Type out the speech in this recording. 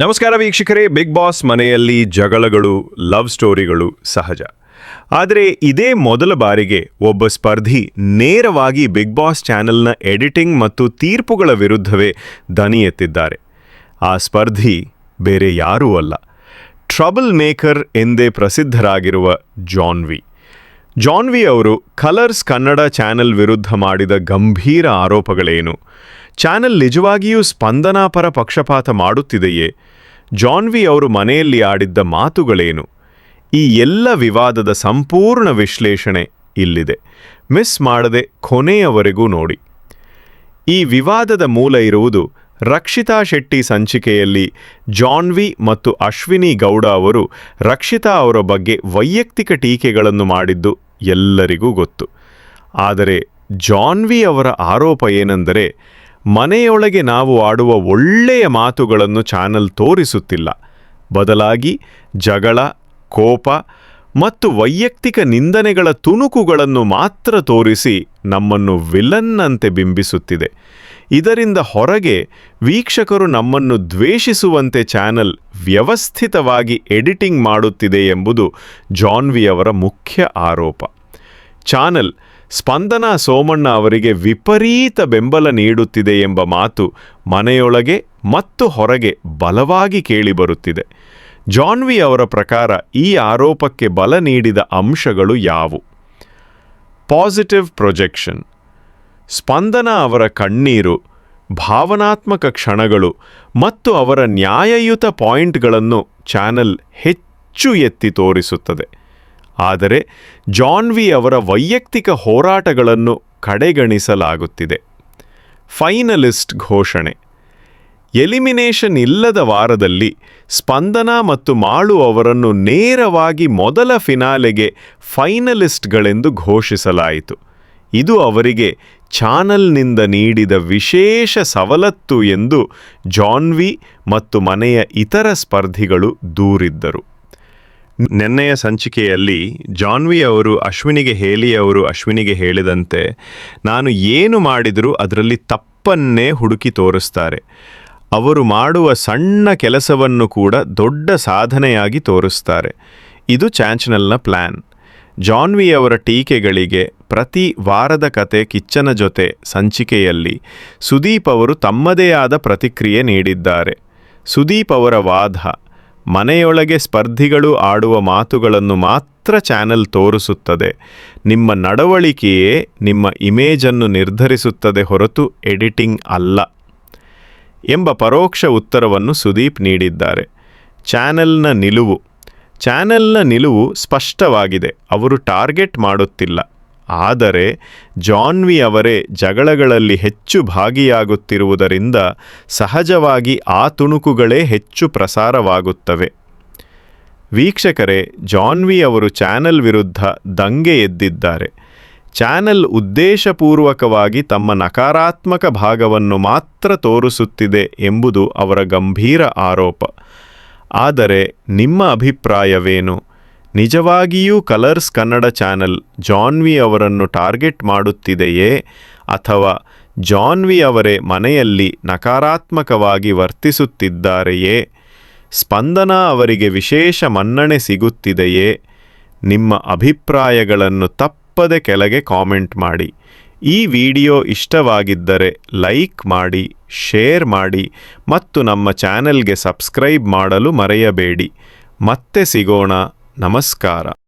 ನಮಸ್ಕಾರ ವೀಕ್ಷಕರೇ big boss ಮನೆಯಲ್ಲಿ ಜಗಳಗಳು ಲವ್ ಸ್ಟೋರಿಗಳು ಸಹಜ. ಆದರೆ ಇದೇ ಮೊದಲ ಬಾರಿಗೆ ಒಬ್ಬ ಸ್ಪರ್ಧಿ ನೇರವಾಗಿ ಬಿಗ್ ಬಾಸ್ ಚಾನೆಲ್ನ ಎಡಿಟಿಂಗ್ ಮತ್ತು ತೀರ್ಪುಗಳ ವಿರುದ್ಧವೇ ದನಿ ಎತ್ತಿದ್ದಾರೆ. ಆ ಸ್ಪರ್ಧಿ ಬೇರೆ ಯಾರೂ ಅಲ್ಲ. ಟ್ರಬಲ್ ಮೇಕರ್ ಎಂದೇ ಪ್ರಸಿದ್ಧರಾಗಿರುವ ಜಾನ್ವಿ ಜಾನ್ವಿ ಅವರು ಕಲರ್ಸ್ ಕನ್ನಡ ಚಾನೆಲ್ ವಿರುದ್ಧ ಮಾಡಿದ ಗಂಭೀರ ಆರೋಪಗಳೇನು? ಚಾನೆಲ್ ನಿಜವಾಗಿಯೂ ಸ್ಪಂದನಾಪರ ಪಕ್ಷಪಾತ ಮಾಡುತ್ತಿದೆಯೇ? ಜಾನ್ವಿ ಅವರು ಮನೆಯಲ್ಲಿ ಆಡಿದ್ದ ಮಾತುಗಳೇನು? ಈ ಎಲ್ಲ ವಿವಾದದ ಸಂಪೂರ್ಣ ವಿಶ್ಲೇಷಣೆ ಇಲ್ಲಿದೆ. ಮಿಸ್ ಮಾಡದೆ ಕೊನೆಯವರೆಗೂ ನೋಡಿ. ಈ ವಿವಾದದ ಮೂಲ ಇರುವುದು ರಕ್ಷಿತಾ ಶೆಟ್ಟಿ ಸಂಚಿಕೆಯಲ್ಲಿ ಜಾನ್ವಿ ಮತ್ತು ಅಶ್ವಿನಿ ಗೌಡ ಅವರು ರಕ್ಷಿತಾ ಅವರ ಬಗ್ಗೆ ವೈಯಕ್ತಿಕ ಟೀಕೆಗಳನ್ನು ಮಾಡಿದ್ದು ಎಲ್ಲರಿಗೂ ಗೊತ್ತು. ಆದರೆ ಜಾನ್ವಿ ಅವರ ಆರೋಪ ಏನೆಂದರೆ, ಮನೆಯೊಳಗೆ ನಾವು ಆಡುವ ಒಳ್ಳೆಯ ಮಾತುಗಳನ್ನು ಚಾನಲ್ ತೋರಿಸುತ್ತಿಲ್ಲ. ಬದಲಾಗಿ ಜಗಳ, ಕೋಪ ಮತ್ತು ವೈಯಕ್ತಿಕ ನಿಂದನೆಗಳ ತುಣುಕುಗಳನ್ನು ಮಾತ್ರ ತೋರಿಸಿ ನಮ್ಮನ್ನು ವಿಲನ್ನಂತೆ ಬಿಂಬಿಸುತ್ತಿದೆ. ಇದರಿಂದ ಹೊರಗೆ ವೀಕ್ಷಕರು ನಮ್ಮನ್ನು ದ್ವೇಷಿಸುವಂತೆ ಚಾನಲ್ ವ್ಯವಸ್ಥಿತವಾಗಿ ಎಡಿಟಿಂಗ್ ಮಾಡುತ್ತಿದೆ ಎಂಬುದು ಜಾನ್ವಿಯವರ ಮುಖ್ಯ ಆರೋಪ. ಚಾನಲ್. ಸ್ಪಂದನಾ ಸೋಮಣ್ಣ ಅವರಿಗೆ ವಿಪರೀತ ಬೆಂಬಲ ನೀಡುತ್ತಿದೆ ಎಂಬ ಮಾತು ಮನೆಯೊಳಗೆ ಮತ್ತು ಹೊರಗೆ ಬಲವಾಗಿ ಕೇಳಿಬರುತ್ತಿದೆ. ಜಾನ್ವಿ ಅವರ ಪ್ರಕಾರ ಈ ಆರೋಪಕ್ಕೆ ಬಲ ನೀಡಿದ ಅಂಶಗಳು ಯಾವು ಪಾಸಿಟಿವ್ ಪ್ರೊಜೆಕ್ಷನ್. ಸ್ಪಂದನ ಅವರ ಕಣ್ಣೀರು, ಭಾವನಾತ್ಮಕ ಕ್ಷಣಗಳು ಮತ್ತು ಅವರ ನ್ಯಾಯಯುತ ಪಾಯಿಂಟ್ಗಳನ್ನು ಚಾನೆಲ್ ಹೆಚ್ಚು ಎತ್ತಿ ತೋರಿಸುತ್ತದೆ. ಆದರೆ ಜಾನ್ವಿ ಅವರ ವೈಯಕ್ತಿಕ ಹೋರಾಟಗಳನ್ನು ಕಡೆಗಣಿಸಲಾಗುತ್ತಿದೆ. ಫೈನಲಿಸ್ಟ್ ಘೋಷಣೆ. ಎಲಿಮಿನೇಷನ್ ಇಲ್ಲದ ವಾರದಲ್ಲಿ ಸ್ಪಂದನ ಮತ್ತು ಮಾಳು ಅವರನ್ನು ನೇರವಾಗಿ ಮೊದಲ ಫಿನಾಲೆಗೆ ಫೈನಲಿಸ್ಟ್ಗಳೆಂದು ಘೋಷಿಸಲಾಯಿತು. ಇದು ಅವರಿಗೆ ಚಾನಲ್ನಿಂದ ನೀಡಿದ ವಿಶೇಷ ಸವಲತ್ತು ಎಂದು ಜಾನ್ವಿ ಮತ್ತು ಮನೆಯ ಇತರ ಸ್ಪರ್ಧಿಗಳು ದೂರಿದ್ದರು. ನೆನ್ನೆಯ ಸಂಚಿಕೆಯಲ್ಲಿ ಜಾನ್ವಿ ಅವರು ಅಶ್ವಿನಿಗೆ ಹೇಳಿ, ಅವರು ಅಶ್ವಿನಿಗೆ ಹೇಳಿದಂತೆ ನಾನು ಏನು ಮಾಡಿದರೂ ಅದರಲ್ಲಿ ತಪ್ಪನ್ನೇ ಹುಡುಕಿ ತೋರಿಸ್ತಾರೆ. ಅವರು ಮಾಡುವ ಸಣ್ಣ ಕೆಲಸವನ್ನು ಕೂಡ ದೊಡ್ಡ ಸಾಧನೆಯಾಗಿ ತೋರಿಸ್ತಾರೆ. ಇದು ಚಾಂಚನಲ್ನ ಪ್ಲ್ಯಾನ್ ಜಾನ್ವಿ ಅವರ ಟೀಕೆಗಳಿಗೆ ಪ್ರತಿ ವಾರದ ಕತೆ ಕಿಚ್ಚನ ಜೊತೆ ಸಂಚಿಕೆಯಲ್ಲಿ ಸುದೀಪ್ ಅವರು ತಮ್ಮದೇ ಆದ ಪ್ರತಿಕ್ರಿಯೆ ನೀಡಿದ್ದಾರೆ. ಸುದೀಪ್ ಅವರ ವಾದ ಮನೆಯೊಳಗೆ ಸ್ಪರ್ಧಿಗಳು ಆಡುವ ಮಾತುಗಳನ್ನು ಮಾತ್ರ ಚಾನೆಲ್ ತೋರಿಸುತ್ತದೆ. ನಿಮ್ಮ ನಡವಳಿಕೆಯೇ ನಿಮ್ಮ ಇಮೇಜನ್ನು ನಿರ್ಧರಿಸುತ್ತದೆ ಹೊರತು ಎಡಿಟಿಂಗ್ ಅಲ್ಲ. ಎಂಬ ಪರೋಕ್ಷ ಉತ್ತರವನ್ನು ಸುದೀಪ್ ನೀಡಿದ್ದಾರೆ. ಚಾನೆಲ್ನ ನಿಲುವು. ಚಾನೆಲ್ನ ನಿಲುವು ಸ್ಪಷ್ಟವಾಗಿದೆ. ಅವರು ಟಾರ್ಗೆಟ್ ಮಾಡುತ್ತಿಲ್ಲ. ಆದರೆ ಜಾನ್ವಿ ಅವರೇ ಜಗಳಗಳಲ್ಲಿ ಹೆಚ್ಚು ಭಾಗಿಯಾಗುತ್ತಿರುವುದರಿಂದ ಸಹಜವಾಗಿ ಆ ತುಣುಕುಗಳೇ ಹೆಚ್ಚು ಪ್ರಸಾರವಾಗುತ್ತವೆ. ವೀಕ್ಷಕರೇ, ಜಾನ್ವಿ ಅವರು ಚಾನೆಲ್ ವಿರುದ್ಧ ದಂಗೆ ಎದ್ದಿದ್ದಾರೆ. ಚಾನೆಲ್ ಉದ್ದೇಶಪೂರ್ವಕವಾಗಿ ತಮ್ಮ ನಕಾರಾತ್ಮಕ ಭಾಗವನ್ನು ಮಾತ್ರ ತೋರಿಸುತ್ತಿದೆ ಎಂಬುದು ಅವರ ಗಂಭೀರ ಆರೋಪ. ಆದರೆ ನಿಮ್ಮ ಅಭಿಪ್ರಾಯವೇನು? ನಿಜವಾಗಿಯೂ ಕಲರ್ಸ್ ಕನ್ನಡ ಚಾನೆಲ್ ಜಾನ್ವಿ ಅವರನ್ನು ಟಾರ್ಗೆಟ್ ಮಾಡುತ್ತಿದೆಯೇ ಅಥವಾ ಜಾನ್ವಿ ಅವರೇ ಮನೆಯಲ್ಲಿ ನಕಾರಾತ್ಮಕವಾಗಿ ವರ್ತಿಸುತ್ತಿದ್ದಾರೆಯೇ? ಸ್ಪಂದನಾ ಅವರಿಗೆ ವಿಶೇಷ ಮನ್ನಣೆ ಸಿಗುತ್ತಿದೆಯೇ? ನಿಮ್ಮ ಅಭಿಪ್ರಾಯಗಳನ್ನು ತಪ್ಪದೆ ಕೆಳಗೆ ಕಾಮೆಂಟ್ ಮಾಡಿ. ಈ ವಿಡಿಯೋ ಇಷ್ಟವಾಗಿದ್ದರೆ ಲೈಕ್ ಮಾಡಿ, ಶೇರ್ ಮಾಡಿ ಮತ್ತು ನಮ್ಮ ಚಾನೆಲ್ಗೆ ಸಬ್ಸ್ಕ್ರೈಬ್ ಮಾಡಲು ಮರೆಯಬೇಡಿ. ಮತ್ತೆ ಸಿಗೋಣ. ನಮಸ್ಕಾರ